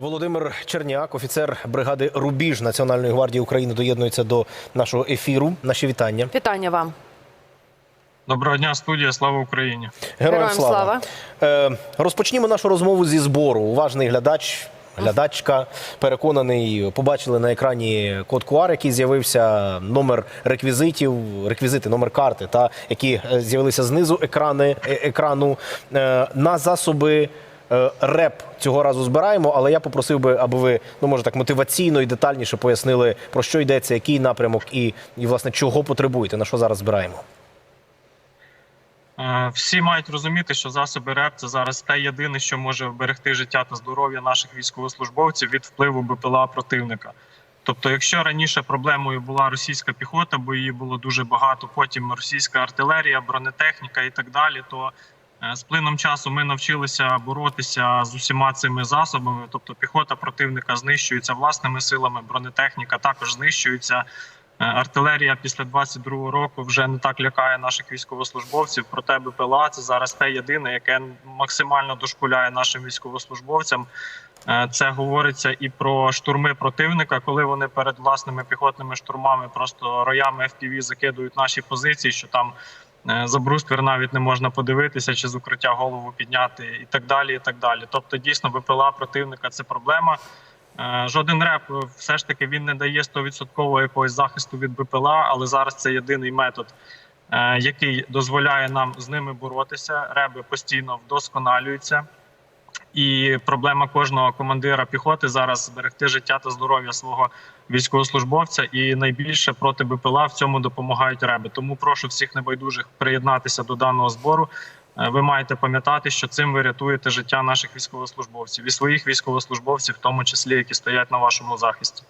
Володимир Черняк, офіцер бригади Рубіж Національної гвардії України, доєднується до нашого ефіру. Наші вітання. Вітання вам. Доброго дня, студія. Слава Україні. Героям, Героям слава. Е, розпочнімо нашу розмову зі збору. Уважний глядач, глядачка, переконаний, побачили на екрані код QR, який з'явився, номер реквізитів, реквізити, номер карти, та які е, з'явилися знизу екрани, е, екрану на засоби. Е, Реп цього разу збираємо, але я попросив би, аби ви ну може так мотиваційно і детальніше пояснили про що йдеться, який напрямок і, і власне чого потребуєте, на що зараз збираємо. Е, Всі мають розуміти, що засоби РЕП це зараз те єдине, що може вберегти життя та здоров'я наших військовослужбовців від впливу БПЛА противника. Тобто, якщо раніше проблемою була російська піхота, бо її було дуже багато, потім російська артилерія, бронетехніка і так далі, то з плином часу ми навчилися боротися з усіма цими засобами. Тобто, піхота противника знищується власними силами, бронетехніка також знищується. Е, Артилерія після 22-го року вже не так лякає наших військовослужбовців. Проте БПЛА це зараз те єдине, яке максимально дошкуляє нашим військовослужбовцям. Е, Це говориться і про штурми противника, коли вони перед власними піхотними штурмами просто роями FPV закидують наші позиції, що там е, за бруствер навіть не можна подивитися, чи з укриття голову підняти, і так далі. І так далі. Тобто, дійсно, БПЛА противника це проблема. Е, Жоден реп е, все ж таки він не дає 100% якогось захисту від БПЛА, але зараз це єдиний метод, е, який дозволяє нам з ними боротися. Реби постійно вдосконалюються. І проблема кожного командира піхоти зараз зберегти життя та здоров'я свого військовослужбовця. І найбільше проти БПЛА в цьому допомагають реби. Тому прошу всіх небайдужих приєднатися до даного збору. Е, Ви маєте пам'ятати, що цим ви рятуєте життя наших військовослужбовців і своїх військовослужбовців, в тому числі які стоять на вашому захисті.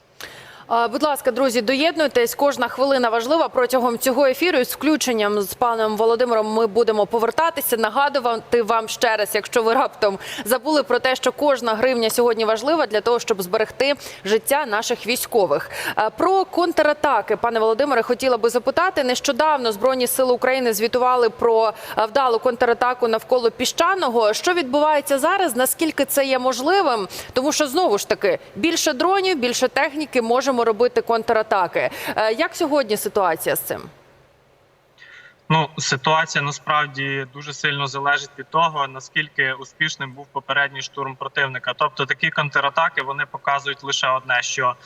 Будь ласка, друзі, доєднуйтесь. Кожна хвилина важлива протягом цього ефіру. З включенням з паном Володимиром ми будемо повертатися. Нагадувати вам ще раз, якщо ви раптом забули про те, що кожна гривня сьогодні важлива для того, щоб зберегти життя наших військових. Про контратаки, пане Володимире, хотіла би запитати. Нещодавно збройні сили України звітували про вдалу контратаку навколо піщаного. Що відбувається зараз? Наскільки це є можливим? Тому що знову ж таки більше дронів, більше техніки можемо робити контратаки. Е, Як сьогодні ситуація з цим? Ну, ситуація насправді дуже сильно залежить від того, наскільки успішним був попередній штурм противника. Тобто такі контратаки вони показують лише одне: що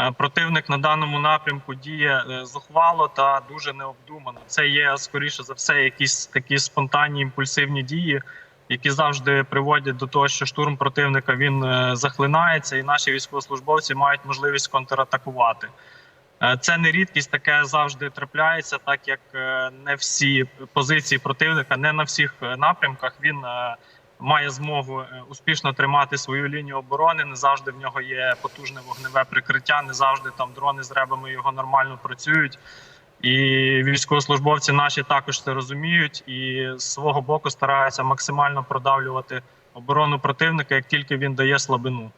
е, противник на даному напрямку діє е, зухвало та дуже необдумано. Це є скоріше за все, якісь такі спонтанні імпульсивні дії, які завжди приводять до того, що штурм противника він е, захлинається, і наші військовослужбовці мають можливість контратакувати. Е, Це не рідкість, таке завжди трапляється, так як е, не всі позиції противника, не на всіх напрямках він має змогу успішно тримати свою лінію оборони. Не завжди в нього є потужне вогневе прикриття, не завжди там дрони з ребами його нормально працюють. І військовослужбовці наші також це розуміють і з свого боку стараються максимально продавлювати оборону противника, як тільки він дає слабину.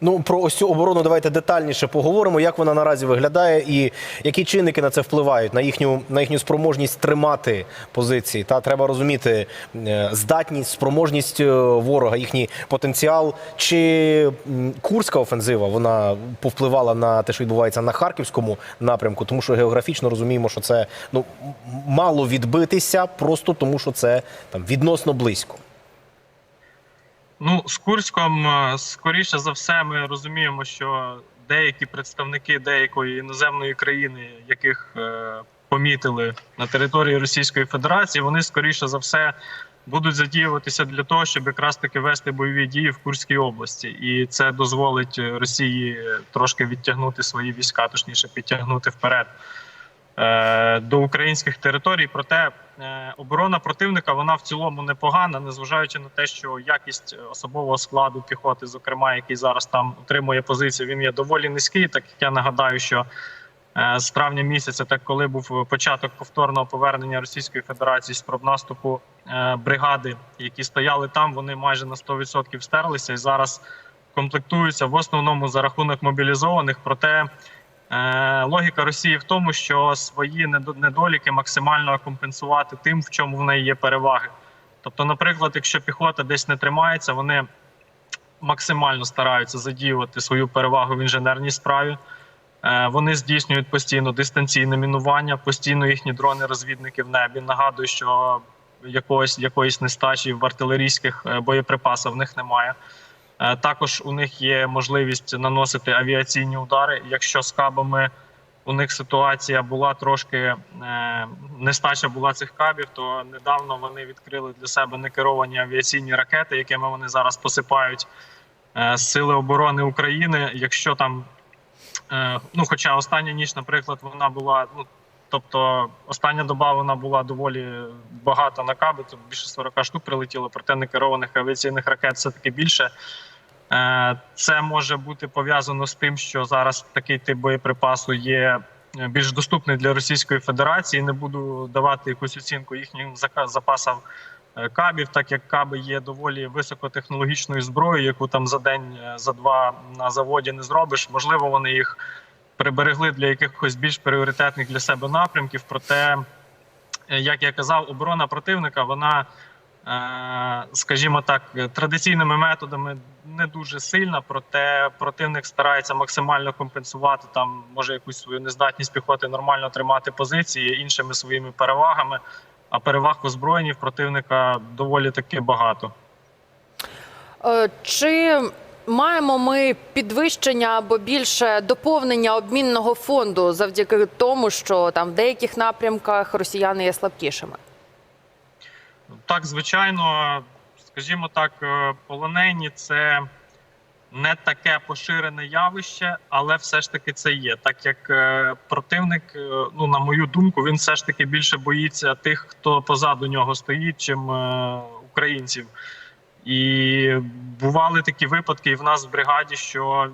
Ну про ось цю оборону давайте детальніше поговоримо, як вона наразі виглядає, і які чинники на це впливають на їхню на їхню спроможність тримати позиції. Та треба розуміти е, здатність, спроможність е, ворога, їхній потенціал. Чи курська офензива вона повпливала на те, що відбувається на харківському напрямку, тому що географічно розуміємо, що це ну мало відбитися, просто тому що це там відносно близько. Ну, з Курськом, е, скоріше за все, ми розуміємо, що деякі представники деякої іноземної країни, яких е, помітили на території Російської Федерації, вони скоріше за все будуть задіюватися для того, щоб якраз таки вести бойові дії в Курській області, і це дозволить Росії трошки відтягнути свої війська, точніше підтягнути вперед. е, до українських територій. Проте е, оборона противника вона в цілому непогана, незважаючи на те, що якість особового складу піхоти, зокрема, який зараз там утримує позицію, він є доволі низький. Так як я нагадаю, що е, з травня місяця, так коли був початок повторного повернення Російської Федерації спроб наступу е, бригади, які стояли там, вони майже на 100% стерлися і зараз комплектуються в основному за рахунок мобілізованих. Проте Е, Логіка Росії в тому, що свої недоліки максимально компенсувати тим, в чому в неї є переваги. Тобто, наприклад, якщо піхота десь не тримається, вони максимально стараються задіювати свою перевагу в інженерній справі. Е, Вони здійснюють постійно дистанційне мінування, постійно їхні дрони-розвідники в небі. Нагадую, що якогось якоїсь нестачі в артилерійських е, боєприпасах в них немає. Е, Також у них є можливість наносити авіаційні удари. Якщо з кабами у них ситуація була трошки е, нестача була цих кабів, то недавно вони відкрили для себе некеровані авіаційні ракети, якими вони зараз посипають е, Сили оборони України. Якщо там, ну хоча остання ніч, наприклад, вона була ну. Тобто остання доба вона була доволі багата на каби, то більше 40 штук прилетіло, проте некерованих авіаційних ракет все таки більше. Е, Це може бути пов'язано з тим, що зараз такий тип боєприпасу є е, більш доступний для Російської Федерації. Не буду давати якусь оцінку їхнім запасам е, кабів, так як каби є доволі високотехнологічною зброєю, яку там за день, за два на заводі не зробиш. Можливо, вони їх приберегли для якихось більш пріоритетних для себе напрямків. Проте, як я казав, оборона противника вона, скажімо так, е, традиційними методами не дуже сильна, проте противник старається максимально компенсувати там, може якусь свою нездатність піхоти нормально тримати позиції іншими своїми перевагами. А переваг озброєнні в противника доволі таки багато. Е, Чи маємо ми підвищення або більше доповнення обмінного фонду завдяки тому, що там в деяких напрямках росіяни є слабкішими? Так, звичайно, скажімо так, е, полонені це не таке поширене явище, але все ж таки це є. Так як е, противник, е, ну на мою думку, він все ж таки більше боїться тих, хто позаду нього стоїть, чим українців. І бували такі випадки і в нас в бригаді, що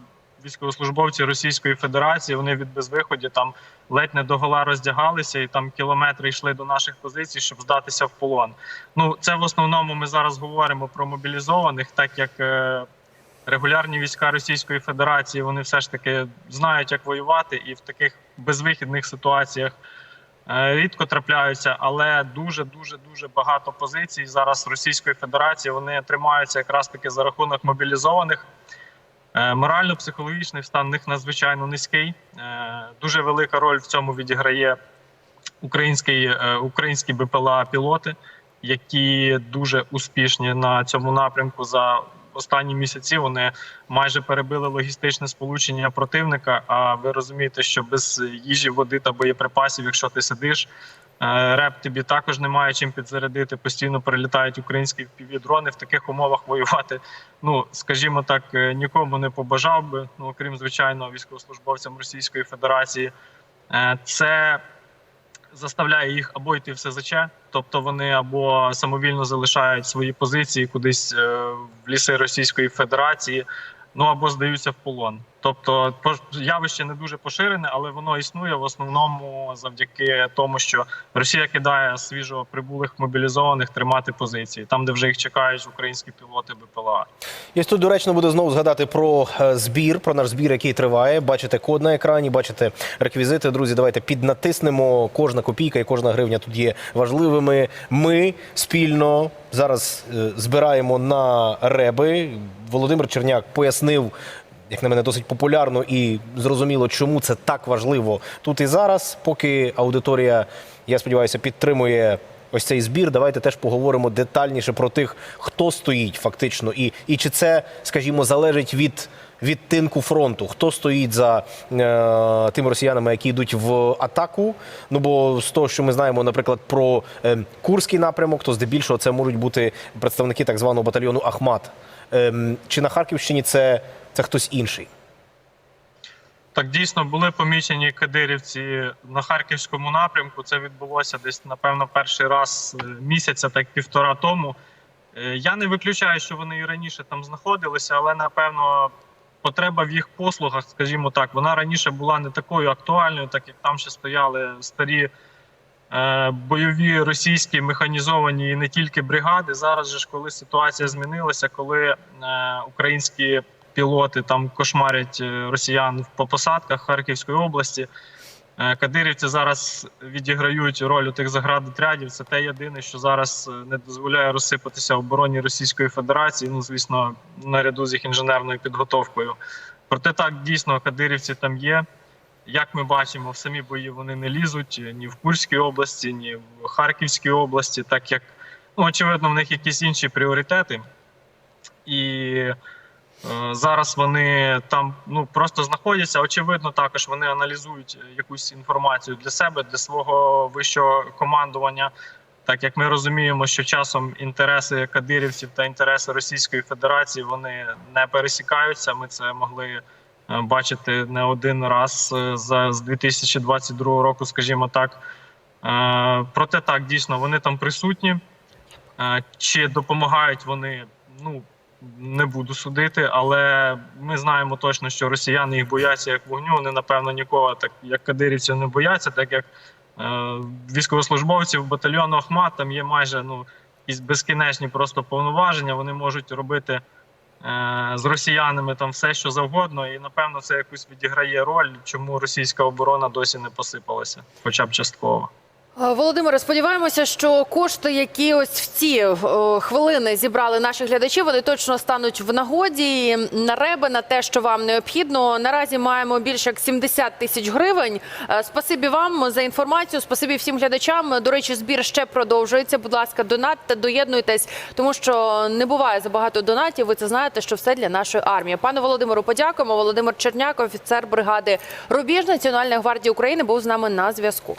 військовослужбовці Російської Федерації вони від безвиході там ледь не догола роздягалися і там кілометри йшли до наших позицій, щоб здатися в полон. Ну це в основному ми зараз говоримо про мобілізованих, так як е, регулярні війська Російської Федерації вони все ж таки знають, як воювати, і в таких безвихідних ситуаціях е, рідко трапляються, але дуже дуже дуже багато позицій зараз Російської Федерації вони тримаються якраз таки за рахунок мобілізованих. Е, Морально-психологічний стан них надзвичайно низький. Е, Дуже велика роль в цьому відіграє український, е, українські БПЛА-пілоти, які дуже успішні на цьому напрямку. За останні місяці вони майже перебили логістичне сполучення противника. А ви розумієте, що без їжі, води та боєприпасів, якщо ти сидиш, реп тобі також немає чим підзарядити. Постійно прилітають українські півдрони. В таких умовах воювати ну скажімо так, е, нікому не побажав би, ну окрім звичайно, військовослужбовцям Російської Федерації. Е, Це заставляє їх або йти в СЗЧ, тобто вони або самовільно залишають свої позиції кудись е, в ліси Російської Федерації, ну або здаються в полон. Тобто, явище не дуже поширене, але воно існує в основному завдяки тому, що Росія кидає свіжо прибулих мобілізованих тримати позиції там, де вже їх чекають українські пілоти БПЛА. І тут доречно буде знову згадати про е, збір, про наш збір, який триває. Бачите код на екрані, бачите реквізити. Друзі, давайте піднатиснемо. Кожна копійка і кожна гривня тут є важливими. Ми спільно зараз е, збираємо на реби. Володимир Черняк пояснив. Як на мене, досить популярно і зрозуміло, чому це так важливо тут і зараз. Поки аудиторія, я сподіваюся, підтримує ось цей збір. Давайте теж поговоримо детальніше про тих, хто стоїть фактично, і, і чи це, скажімо, залежить від відтинку фронту, хто стоїть за е, тими росіянами, які йдуть в атаку. Ну бо з того, що ми знаємо, наприклад, про е, Курський напрямок, то здебільшого це можуть бути представники так званого батальйону Ахмат. Ем, чи на Харківщині це, це хтось інший? Так дійсно були помічені кадирівці на харківському напрямку. Це відбулося десь, напевно, перший раз е, місяця, так півтора тому. Е, Я не виключаю, що вони і раніше там знаходилися, але напевно потреба в їх послугах, скажімо так, вона раніше була не такою актуальною, так як там ще стояли старі е, бойові російські механізовані і не тільки бригади. Зараз же ж, коли ситуація змінилася, коли е, українські пілоти там кошмарять е, росіян по посадках Харківської області. Е, Кадирівці зараз відіграють роль у тих заградотрядів. Це те єдине, що зараз е, не дозволяє розсипатися обороні Російської Федерації. Ну, звісно, наряду з їх інженерною підготовкою. Проте так дійсно кадирівці там є. Як ми бачимо, в самі бої вони не лізуть ні в Курській області, ні в Харківській області, так як ну, очевидно, в них якісь інші пріоритети. І е, зараз вони там ну просто знаходяться. Очевидно, також вони аналізують якусь інформацію для себе, для свого вищого командування. Так як ми розуміємо, що часом інтереси кадирівців та інтереси Російської Федерації вони не пересікаються. Ми це могли е, бачити не один раз е, за з 2022 року, скажімо так. Е, Проте так дійсно вони там присутні. Е, Чи допомагають вони? Ну не буду судити, але ми знаємо точно, що росіяни їх бояться як вогню. Вони напевно нікого, так як кадирівців, не бояться, так як е, військовослужбовців батальйону Ахмат там є майже ну якісь безкінечні просто повноваження. Вони можуть робити е, з росіянами там все, що завгодно, і напевно це якусь відіграє роль, чому російська оборона досі не посипалася, хоча б частково. Володимире, сподіваємося, що кошти, які ось в ці хвилини зібрали наші глядачі, вони точно стануть в нагоді на реби на те, що вам необхідно. Наразі маємо більше як 70 тисяч гривень. Е, Спасибі вам за інформацію. Спасибі всім глядачам. До речі, збір ще продовжується. Будь ласка, донатьте, доєднуйтесь, тому що не буває забагато донатів. Ви це знаєте, що все для нашої армії. Пане Володимиру, подякуємо. Володимир Черняк, офіцер бригади Рубіж Національної гвардії України, був з нами на зв'язку.